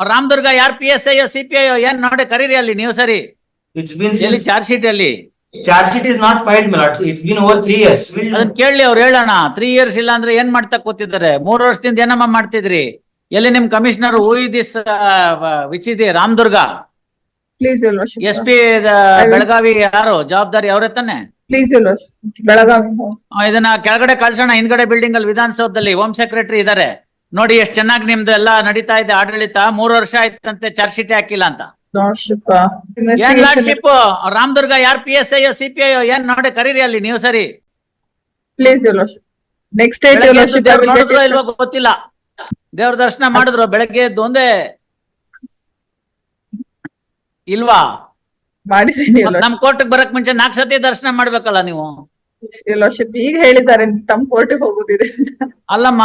ರಾಮದುರ್ಗ ಯಾರ್ P S I C P I ಏನ್ ನೋಡಿ ಕರೀರಿ ಅಲ್ಲಿ ನೀವು ಸರಿ? ಇಟ್ಸ್ ಬಿನ್ ಎಲ್ಲಿ ಚಾರ್ಜ್ ಶೀಟ್ ಅಲ್ಲಿ? Charge sheet is not filed milords it's been over 3 years ಅದನ್ನ ಕೇಳಿ ಅವರು ಹೇಳೋಣ. ತ್ರೀ ಇಯರ್ಸ್ ಇಲ್ಲ ಅಂದ್ರೆ ಏನ್ ಮಾಡ್ತಾ ಕೂತಿದ್ದಾರೆ? 3 ವರ್ಷದಿಂದ ಏನಮ್ಮ ಮಾಡ್ತಿದ್ರಿ? ಎಲ್ಲಿ ನಿಮ್ ಕಮಿಷನರ್ ಹೂ ದಿಸ್ ವಿಚ್ ಇದೆ ರಾಮದುರ್ಗ. ಎಸ್ ಪಿ ಬೆಳಗಾವಿ ಯಾರು? ಜವಾಬ್ದಾರಿ ಅವರೇ ತಾನೆ. ಆ, ಇದನ್ನ ಕೆಳಗಡೆ ಕಳ್ಸೋಣ. ಹಿಂದ್ಗಡೆ ಬಿಲ್ಡಿಂಗ್ ಅಲ್ಲಿ ವಿಧಾನಸೌಧದಲ್ಲಿ ಹೋಮ್ ಸೆಕ್ರೆಟರಿ ಇದಾರೆ. ನೋಡಿ ಎಷ್ಟು ಚೆನ್ನಾಗಿ ನಿಮ್ದು ಎಲ್ಲ ನಡೀತಾ ಇದೆ ಆಡಳಿತ. ಮೂರು ವರ್ಷ ಆಯ್ತಂತೆ ಚಾರ್ಜ್ ಶೀಟ್ ಹಾಕಿಲ್ಲ ಅಂತ. ಏನ್ ಲಾರ್ಡ್ಶಿಪ್ ರಾಮದುರ್ಗ ಯಾರ್ P S I C P I ಏನ್ ನೋಡಿ ಕರೀರಿ ಅಲ್ಲಿ ನೀವು ಸರಿ. ನೋಡಿದ್ರೋ it. ಇಲ್ವೋ ಗೊತ್ತಿಲ್ಲ. ದೇವ್ರ ದರ್ಶನ ಮಾಡಿದ್ರು ಬೆಳಗ್ಗೆ ಎದ್ದು ಒಂದೇ? ಇಲ್ವಾ? ನಮ್ ಕೋರ್ಟ್ ಬರಕ್ ಮುಂಚೆ ನಾಲ್ಕ್ ಸತಿ ದರ್ಶನ ಮಾಡ್ಬೇಕಲ್ಲ ನೀವು? ಈಗ ಹೇಳಿದ್ದಾರೆ ತಮ್ಮ ಕೋರ್ಟಿಗೆ ಹೋಗುದಿದೆ. ಅಲ್ಲಮ್ಮ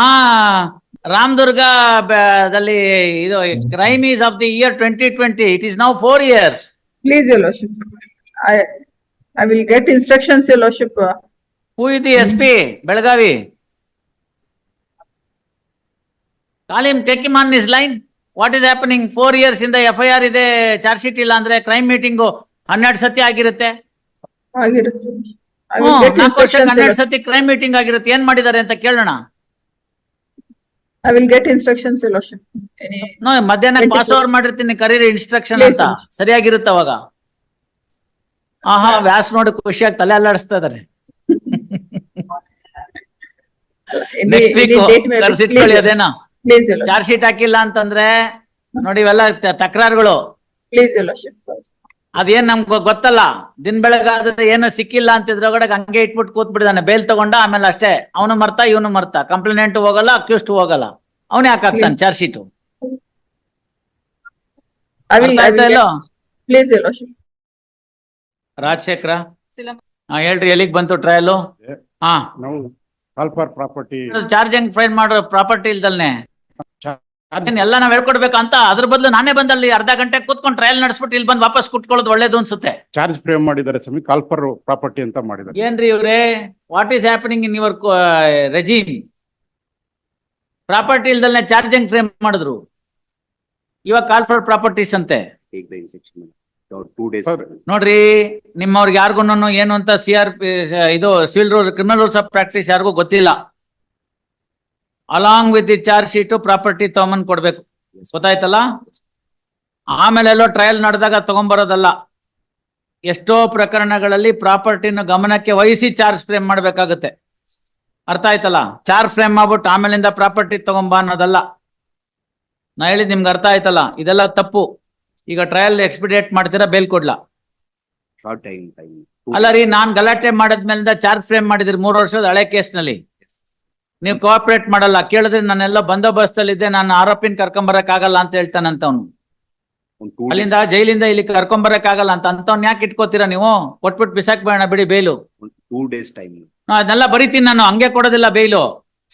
ರಾಮದುರ್ಗ ದಲ್ಲಿ ಇದು crime is of the year twenty twenty. It is now four years please lordship I will get instructions lordship who is the S P Belagavi call him take him on his line what is happening four years ಇಂದ F I R ಇದೆ charge sheet ಇಲ್ಲ ಅಂದ್ರೆ crime meeting ಹನ್ನೆರಡು ಸತಿ ಆಗಿರುತ್ತೆ. ಹ್ಮ್, ಹನ್ನೆರಡು ಸತಿ crime meeting ಆಗಿರುತ್ತೆ. ಏನ್ ಮಾಡಿದ್ದಾರೆ ಅಂತ ಕೇಳೋಣ. ಐ ವಿಲ್ ಗೆಟ್ ಇನ್ಸ್ಟ್ರಕ್ಷನ್ಸ್ ಇಲ್ಲ ಮಧ್ಯಾಹ್ನ ಪಾಸ್ ಓವರ್ ಮಾಡಿರ್ತೀನಿ ಕರೀರಿ ಇನ್ಸ್ಟ್ರಕ್ಷನ್ ಅಂತ. ಸರಿಯಾಗಿರುತ್ತೆ ಅವಾಗ. ಆಹಾ ವ್ಯಾಸ್ ನೋಡಿ ಖುಷಿಯಾಗಿ ತಲೆ ಅಲ್ಲಾಡಿಸ್ತಾ ಇದಾರೆ. ಚಾರ್ಜ್ ಶೀಟ್ ಹಾಕಿಲ್ಲ ಅಂತಂದ್ರೆ ನೋಡಿ ಇವೆಲ್ಲ ತಕ್ರಾರ್ಗಳು. ಪ್ಲೀಸ್ ಇಲ್ಲ ಅದೇನ್ ನಮ್ಗೆ ಗೊತ್ತಲ್ಲ? ದಿನ ಬೆಳಗಾದ್ರೆ ಏನು ಸಿಕ್ಕಿಲ್ಲ ಅಂತ ಇದ್ರೊಳಗಡೆ ಹಂಗೆ ಇಟ್ಬಿಟ್ಟು ಕೂತ್ ಬಿಡಿದಾನೆ ಬೇಲ್ ತಗೊಂಡ ಆಮೇಲೆ ಅಷ್ಟೇ. ಅವನು ಮರ್ತಾ ಇವನು ಮರ್ತಾ. ಕಂಪ್ಲೇಂಟ್ ಹೋಗಲ್ಲ ಅಕ್ಯೂಸ್ಟ್ ಹೋಗಲ್ಲ. ಅವನೇ ಹಾಕ್ತಾನೆ ಚಾರ್ಜ್ ಶೀಟ್. ರಾಜಶೇಖರ? ಹಾ ಹೇಳ್ರಿ ಎಲ್ಲಿಗ್ ಬಂತು ಟ್ರಯಲ್ ಹಾ. ಫೈನ್ ಚಾರ್ಜ್ ಹೆಂಗ್ ಫೈಲ್ ಮಾಡೋ ಪ್ರಾಪರ್ಟಿ ಇಲ್ದಲ್ನೆ. ಏನ್ ಎಲ್ಲ ನಾವ್ ಹೇಳ್ಕೊಡ್ಬೇಕು ಅಂತ ಅದ್ರ ಬದಲು ನಾನೇ ಬಂದಲ್ಲಿ ಅರ್ಧ ಗಂಟೆ ಕೂತ್ಕೊಂಡು ಟ್ರಯಲ್ ನಡೆಸ್ಬಿಟ್ಟು ಇಲ್ಲಿ ಬಂದು ವಾಪಸ್ ಕುಟ್ಕೊಳ್ಳೋದು ಒಳ್ಳೇದು ಅನ್ಸುತ್ತೆ. ಚಾರ್ಜ್ ಫ್ರೇಮ್ ಮಾಡಿದ್ದಾರೆ ಸ್ವಾಮಿ ಕಾಲ್ ಫಾರ್ ಪ್ರಾಪರ್ಟಿ ಅಂತ ಮಾಡಿದ್ದಾರೆ. ಏನ್ರಿ ಇವ್ರೆ? What is happening in your regime property ಇಲ್ದಲ್ಲೇ charging frame ಮಾಡಿದ್ರು. ಇವಾಗ ಕಾಲ್ ಫಾರ್ ಪ್ರಾಪರ್ಟೀಸ್ ಅಂತೆ ನೋಡ್ರಿ ನಿಮ್ಮವ್ರಿಗೆ ಯಾರಿಗೂ ಏನು ಅಂತ ಸಿ ಆರ್ ಪಿ ಇದು civil rule criminal rules of practice ಯಾರಿಗೂ ಗೊತ್ತಿಲ್ಲ. Along with the charge sheet property ತಗೊಂಬಂದ್ ಕೊಡ್ಬೇಕು. ಗೊತ್ತಾಯ್ತಲ್ಲ? ಆಮೇಲೆ ಎಲ್ಲೋ ಟ್ರಯಲ್ ನಡೆದಾಗ ತಗೊಂಬರೋದಲ್ಲ. ಎಷ್ಟೋ ಪ್ರಕರಣಗಳಲ್ಲಿ ಪ್ರಾಪರ್ಟಿನ ಗಮನಕ್ಕೆ ವಹಿಸಿ ಚಾರ್ಜ್ ಫ್ರೇಮ್ ಮಾಡ್ಬೇಕಾಗತ್ತೆ. ಅರ್ಥ ಆಯ್ತಲ್ಲ? ಚಾರ್ಜ್ ಫ್ರೇಮ್ ಮಾಡ್ಬಿಟ್ಟು ಆಮೇಲಿಂದ ಪ್ರಾಪರ್ಟಿ ತಗೊಂಬ ಅನ್ನೋದಲ್ಲ. ನಾ ಹೇಳಿ ನಿಮ್ಗೆ ಅರ್ಥ ಆಯ್ತಲ್ಲ? ಇದೆಲ್ಲ ತಪ್ಪು. ಈಗ ಟ್ರಯಲ್ ಎಕ್ಸ್ಪಿಡೇಟ್ ಮಾಡ್ತೀರಾ ಬೇಲ್ ಕೊಡ್ಲಾ. ಅಲ್ಲ ರೀ ನಾನ್ ಗಲಾಟೆ ಮಾಡಿದ್ಮೇಲಿಂದ ಚಾರ್ಜ್ ಫ್ರೇಮ್ ಮಾಡಿದ್ರಿ ಮೂರು ವರ್ಷದ ಹಳೆ ಕೇಸ್ನಲ್ಲಿ ನೀವು ಕೋಆಪರೇಟ್ ಮಾಡಲ್ಲ. ಕೇಳಿದ್ರೆ ನಾನೆಲ್ಲ ಬಂದೋಬಸ್ತಲ್ಲಿದ್ದೆ ನಾನು ಆರೋಪಿನ ಕರ್ಕೊಂಬರಕ್ ಆಗಲ್ಲ ಅಂತ ಹೇಳ್ತಾನಂತ ಅವ್ನು On two days. ಅಲ್ಲಿಂದ ಜೈಲಿಂದ ಇಲ್ಲಿ ಕರ್ಕೊಂಬರಕ್ ಆಗಲ್ಲ ಅಂತ. ಅಂತವ್ನ ಯಾಕೆ ಇಟ್ಕೋತೀರಾ ನೀವು? ಕೊಟ್ಬಿಟ್ಟು ಬಿಸಾಕ್ ಬೇಡ ಬಿಡಿ ಬೇಲು. ಟೂ ಡೇಸ್ ಟೈಮ್ ಅದನ್ನೆಲ್ಲ ಬರಿತೀನಿ ನಾನು ಹಂಗೆ ಕೊಡೋದಿಲ್ಲ bail.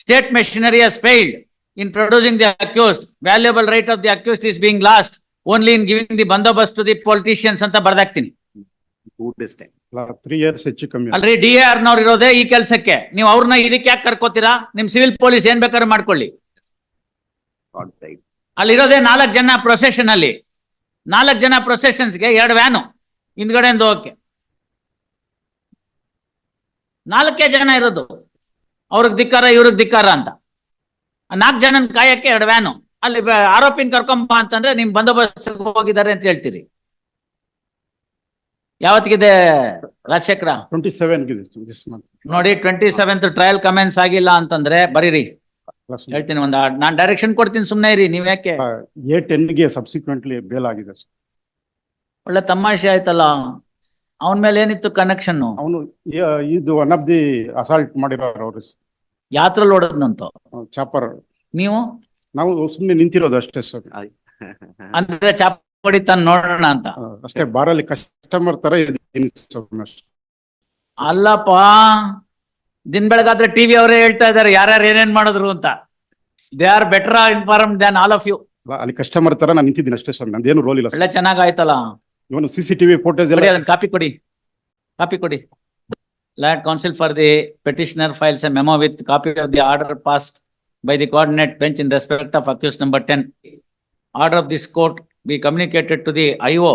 State machinery has failed in producing the accused valuable right of the accused is being lost only in giving the bandobast to the politicians ಅಂತ ಬರ್ದಾಕ್ತೀನಿ. ತ್ರೀ ಇಯರ್ಸ್ ಹೆಚ್ಚು ಕಮ್ಮಿ ಅಲ್ರಿ ಡಿ ಆರ್ ನವ್ರು ಇರೋದೇ ಈ ಕೆಲಸಕ್ಕೆ. ನೀವು ಅವ್ರನ್ನ ಇದಕ್ಕೆ ಯಾಕೆ ಕರ್ಕೋತೀರಾ? ನಿಮ್ ಸಿವಿಲ್ ಪೊಲೀಸ್ ಏನ್ ಬೇಕಾದ್ರೂ ಮಾಡ್ಕೊಳ್ಳಿ. ಅಲ್ಲಿರೋದೇ ನಾಲ್ಕು ಜನ ಪ್ರೊಸೆಷನ್ ಅಲ್ಲಿ. ನಾಲ್ಕು ಜನ ಪ್ರೊಸೆಷನ್ಸ್ಗೆ ಎರಡು ವ್ಯಾನು ಹಿಂದ್ಗಡೆಯಿಂದ ಹೋಗಕ್ಕೆ. ನಾಲ್ಕೇ ಜನ ಇರೋದು. ಅವ್ರಿಗೆ ಧಿಕ್ಕಾರ ಇವ್ರಿಗೆ ಧಿಕ್ಕಾರ ಅಂತ. ನಾಲ್ಕು ಜನನ್ ಕಾಯಕ್ಕೆ ಎರಡು ವ್ಯಾನು ಅಲ್ಲಿ ಆರೋಪಿನ ಕರ್ಕೊಂಬ ಅಂತಂದ್ರೆ ನಿಮ್ ಬಂದೋಬಸ್ತ್ ಹೋಗಿದ್ದಾರೆ ಅಂತ ಹೇಳ್ತೀರಿ. ಯಾವತ್ತಿಗಿದೆ ರಾಜಶೇಖರ? ಟ್ವೆಂಟಿ ಸೆವೆನ್ ನೋಡಿ ಟ್ವೆಂಟಿ ಸೆವೆಂತ್ ಟ್ರಯಲ್ ಕಮೆಂಟ್ಸ್ ಆಗಿಲ್ಲ ಅಂತಂದ್ರೆ ಬರೀರಿ. ಹೇಳ್ತೀನಿ ಒಂದ್ ನಾನ್ ಡೈರೆಕ್ಷನ್ ಕೊಡ್ತೀನಿ ಸುಮ್ನೆ ಇರಿ ನೀವ್ ಯಾಕೆ? ಎ ಟೆನ್ಗೆ ಸಬ್ಸಿಕ್ವೆಂಟ್ಲಿ ಬೇಲ್ ಆಗಿದೆ ಒಳ್ಳೆ ತಮಾಷೆ ಆಯ್ತಲ್ಲ. ಅವನ್ ಮೇಲೆ ಏನಿತ್ತು ಕನೆಕ್ಷನ್ ಅವನು ಇದು ಒನ್ ಆಫ್ ದಿ ಅಸಾಲ್ಟ್ ಮಾಡಿರೋರು ಅವರು ಯಾತ್ರಲ್ಲಿ ಓಡೋದ್ನಂತ? ಚಾಪರ್. ನೀವು? ನಾವು ಸುಮ್ಮನೆ ನಿಂತಿರೋದು ಅಷ್ಟೇ ಸರ್ ಅಂದ್ರೆ ಚಾಪ್ ಹೊಡಿತಾನ ನೋಡೋಣ ಅಂತ. ಅಷ್ಟೇ ಬಾರಲ್ಲಿ ಕಸ್ಟಮರ್ ತರ ಇದೆ ಅಲ್ಲಪ್ಪ ದಿನ ಬೆಳಗಾದ್ರೆ ಟಿವಿ ಅವರೇ ಹೇಳ್ತಾ ಇದಾರೆ ಯಾರ್ಯಾರು ಏನೇನ್ ಮಾಡಿದ್ರು ಅಂತ. They are better informed than all of you ಅಲ್ಲಿ ಕಸ್ಟಮರ್ ತರ ನಾನು ನಿಂತಿದ್ದೀನಿ ಅಷ್ಟೇ ಸರ್ ನಂದೇನು ರೋಲ್ ಇಲ್ಲ ಒಳ್ಳೆ ಚೆನ್ನಾಗಾಯ್ತಲ್ಲ. ಇವನು ಸಿ ಸಿ ಟಿವಿ ಫೋಟೋಸ್ ಎಲ್ಲ ಅದನ್ನ ಕಾಪಿ ಕೊಡಿ. ಕಾಪಿ ಕೊಡಿ. Learned counsel for the petitioner files a memo with copy of the order passed by the coordinate bench in respect of accused number ten order of this court be communicated to the I O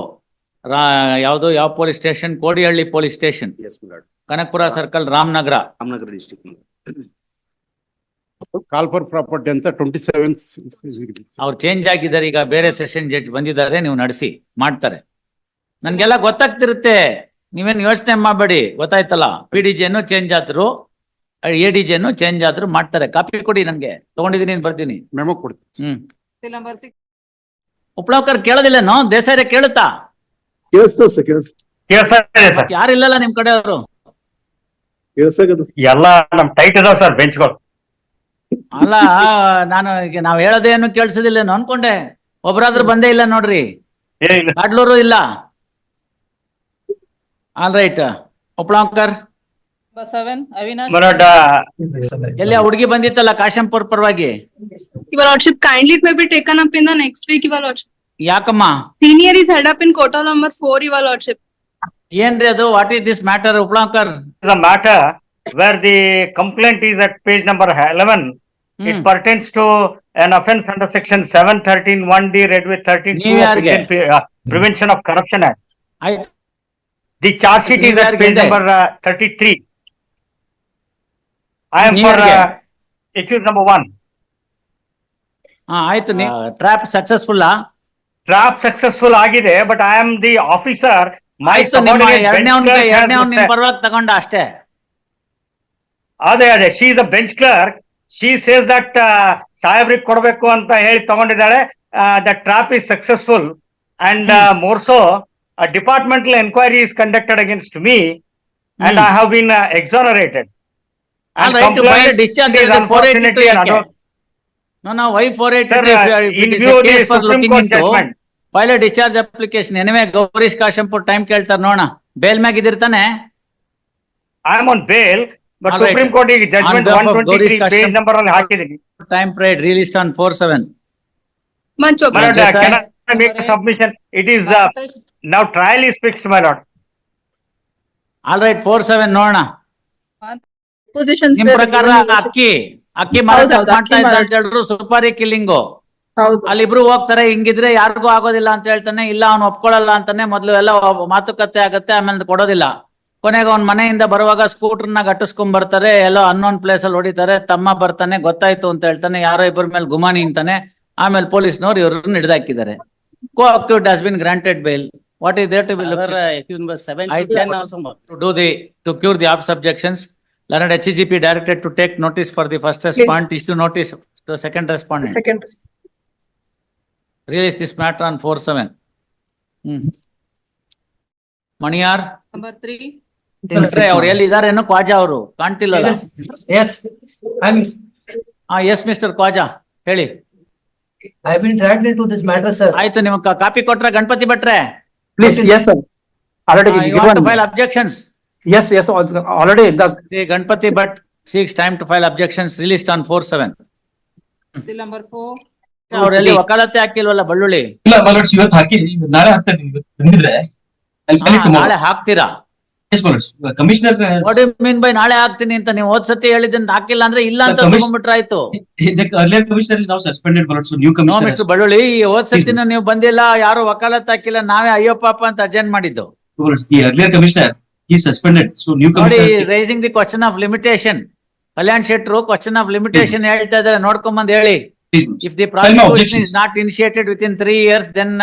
ಯಾವುದು ಯಾವ police station Kodihalli police station. Kanakapura circle Ramanagara. Ramanagara. Call for property ಅಂತ twenty seven ಅವ್ರು change ಆಗಿದ್ದಾರೆ ಈಗ ಬೇರೆ session judge ಬಂದಿದ್ದಾರೆ ನೀವು ನಡೆಸಿ ಮಾಡ್ತಾರೆ. ನನ್ಗೆಲ್ಲ ಗೊತ್ತಾಗ್ತಿರುತ್ತೆ ನೀವೇನು ಯೋಚನೆ ಮಾಡಬೇಡಿ ಗೊತ್ತಾಯ್ತಲ್ಲ? ಪಿ ಡಿ ಜಿಯನ್ನು ಚೇಂಜ್ ಆದ್ರು ಎ ಡಿ ಜಿಯನ್ನು ಚೇಂಜ್ ಆದ್ರು ಮಾಡ್ತಾರೆ. ಕಾಪಿ ಕೊಡಿ ನನ್ಗೆ ತಗೊಂಡಿದ್ದೀನಿ ಬರ್ತೀನಿ. ಮೆಮೋ ಕೊಡ್ತೀನಿ. ಹ್ಮ್. ಉಪ್ಳಾವ್ಕರ್ ಕೇಳೋದಿಲ್ಲೇನೋ ದೇಸಾಯ್ರೆ ಕೇಳುತ್ತಾ? ಕೇಳಿಸ್ತದ ಸರ್ ಕೇಳಿಸ್ ಕೇಳ್ಸತ್ತೆ ಸರ್. ಯಾರಿಲ್ಲಲ್ಲ ನಿಮ್ ಕಡೆ ಅವರು ಎಲ್ಲ ನಮ್ ಟೈಟ್ ಇದಾವ್ ಸರ್ ಬೆಂಚ್ಗಳು. ಅಲ್ಲ ನಾನು ಈಗ ನಾವ್ ಹೇಳೋದೇನು ಕೇಳಿಸೋದಿಲ್ಲೇನೋ ಅನ್ಕೊಂಡೆ. ಒಬ್ರಾದ್ರೂ ಬಂದೇ ಇಲ್ಲ ನೋಡ್ರಿ. ಏ ಇಲ್ಲ. ಕಾಡ್ಲೂರು ಇಲ್ಲ. All right Uplavkar Seven, Avinash. Maratha ಎಲ್ಲಿ ಹುಡುಗಿ ಬಂದಿತ್ತಲ್ಲ ಕಾಶಂಪುರ್ ಪರವಾಗಿ Your Lordship, kindly it may be taken up in the next week, Your Lordship. ಯಾಕಮ್ಮ Senior is held up in quota number four, Your Lordship. ಏನ್ರಿ ಅದು what this this matter Uplankar the matter where the complaint is at page number eleven. It Hmm. pertains to an offense under section seven thirteen one D read with thirteen two ನೀವ್ of ಯಾರ್ಗೆ? Indian Pe- uh, Prevention of Corruption Act. ಆಯ್ತು The charge sheet ನೀವ್ is at ಯಾರ್ಗೆ page ಇದೆ? number uh, thirty-three. I am for for number one ಆಯ್ತು. Trap successful trap successful ಆಗಿದೆ, but I am the officer ಪರವಾಗಿ ತಗೊಂಡ ಅಷ್ಟೇ. ಅದೇ ಅದೇ. She is a bench clerk she says that ಸಾಹೇಬ್ರಿಗೆ ಕೊಡಬೇಕು ಅಂತ ಹೇಳಿ ತಗೊಂಡಿದ್ದಾಳೆ. That trap is successful and more so departmental enquiry is conducted against me and I have been exonerated all right file discharge four eighty two ಯಾಕೆ no no why four eighty case for looking into file discharge application anyway Gaurish Kashampur time ಕೇಳ್ತಾರೆ ನೋಡೋಣ bail ಮ್ಯಾಗ್ ಇದಿರ್ತಾನೆ I am on bail but All right. Supreme court ಈಗ judgment behalf one of twenty Gaurish three page Kashyap- number ಅಲ್ಲಿ ಹಾಕಿದ್ದೀನಿ. Time prayed released on four seven Mancho, My lord, Yes, sir. can I make a submission? It is, uh, now trial is fixed, my lord. All right four seven ನೋಡೋಣ ನಿಮ್ ಪ್ರಕಾರ. ಅಕ್ಕಿ ಅಕ್ಕಿ ಮಾರಾಟ ಮಾಡ್ತಾ ಅಕ್ಕಿ ಇದ್ದ ಅಂತ ಹೇಳಿದ್ರು ಸುಪಾರಿ ಕಿಲ್ಲಿಂಗು ಹೌದು. ಅಲ್ಲಿಬ್ರು ಹೋಗ್ತಾರೆ ಹಿಂಗಿದ್ರೆ ಯಾರಿಗೂ ಆಗೋದಿಲ್ಲ ಅಂತ ಹೇಳ್ತಾನೆ ಇಲ್ಲ ಅವ್ನು ಒಪ್ಕೊಳ್ಳಲ್ಲ ಅಂತಾನೆ ಮೊದ್ಲು ಎಲ್ಲ ಮಾತುಕತೆ ಆಗತ್ತೆ ಆಮೇಲೆ ಕೊಡೋದಿಲ್ಲ ಕೊನೆಗೆ ಅವ್ನ ಮನೆಯಿಂದ ಬರುವಾಗ ಸ್ಕೂಟರ್ನ ಗಟ್ಟಿಸ್ಕೊಂಡ್ ಬರ್ತಾರೆ ಎಲ್ಲೋ ಅನ್ನೋನ್ ಪ್ಲೇಸ್ ಅಲ್ಲಿ ಹೊಡಿತಾರೆ ತಮ್ಮ ಬರ್ತಾನೆ ಗೊತ್ತಾಯ್ತು ಅಂತ ಹೇಳ್ತಾನೆ ಯಾರೋ ಇಬ್ಬರ ಮೇಲೆ ಗುಮಾನಿ ಅಂತಾನೆ ಆಮೇಲೆ ಪೊಲೀಸ್ನವ್ರು ಇವ್ರನ್ನ ಹಿಡಿದಾಕಿದ್ದಾರೆ co accused has been granted bail what is there to be the to to the, the abs objections. Learned HGP directed to take notice for the first respondent, issue notice to second respondent. Second. Release this matter on four seven. Hmm. Maniyar Number three. ಅವ್ರು ಎಲ್ಲಿದಾರೇನು ಕ್ವಾಜಾ ಅವರು ಕಾಣ್ತಿಲ್ಲಲ್ಲ Yes, I'm, ಹಾ yes mister Khawaja ಹೇಳಿ I've been dragged into this matter, sir. ಆಯ್ತು ನಿಮ್ copy ಕೊಟ್ರ ಗಣಪತಿ ಭಟ್ರೆ Please, yes, sir. Already given. File objections Yes, yes, al- already the, Shri Ganapati Bhat six time to file objections release on four seven Still number four. ಅವ್ರೆಲ್ಲಿ ವಕಾಲತ್ತೆ ಹಾಕಿಲ್ವಲ್ಲ ಬಳ್ಳುಳ್ಳಿ? ಇಲ್ಲ ಮಲೋಡ್ಸ್ ಇವತ್ತು ಹಾಕಿ ನಾಳೆ ಹಾಕ್ತೇನೆ ಇವತ್ತು ಬಂದಿದ್ರೆ ಹಾ, ನಾಳೆ ಹಾಕ್ತೀರಾ? Commissioner what you mean by ನಾಳೆ ಹಾಕ್ತೀನಿ ಅಂತ? ನೀವು ಹೋದ್ ಸತಿ ಹೇಳಿದ್ದನ್ನ ಹಾಕಿಲ್ಲ ಅಂದ್ರೆ ಇಲ್ಲ ಅಂತ Commis- ತಗೊಂಡ್ಬಿಟ್ರಾಯ್ತು ಅರ್ಲಿಯರ್ ಕಮಿಷನರ್ ಇಸ್ ನಾವು suspended ಮಲೋಡ್ಸ್ new no commissioner mister Ballulli ಈ ಹೋದ್ ಸತಿನ ನೀವು ಬಂದಿಲ್ಲ ಯಾರು ವಕಾಲತ್ ಹಾಕಿಲ್ಲ ನಾವೇ ಅಯ್ಯೋ ಪಾಪ ಅಂತ ಅರ್ಜೆಂಟ್ ಮಾಡಿದ್ದು. ಈ ಅರ್ಲಿಯರ್ ಕಮಿಷನರ್ ಸೊ ನ್ಯೂ ನೋಡಿ commissioner raising the question of limitation Kalyan ಶೆಟ್ರು ಕ್ವಶನ್ ಆಫ್ ಲಿಮಿಟೇಷನ್ ಹೇಳ್ತಾ ಇದ್ದಾರೆ ನೋಡ್ಕೊಂಬಂದ್ ಹೇಳಿ. If the prosecution. Is not initiated within three years then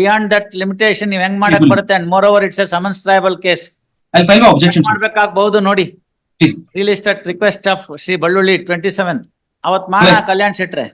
beyond that limitation ನೀವ್ ಹೆಂಗ್ ಮಾಡಕ್ ಬರುತ್ತೆ and moreover it's summons triable case ಮಾಡ್ಬೇಕಾಗಬಹುದು ನೋಡಿ. Real estate request of Shri ಬಳ್ಳುಳ್ಳಿ twenty seven ಅವತ್ ಮಾಡ. ಕಲ್ಯಾಣ್ ಶೆಟ್ರೆ.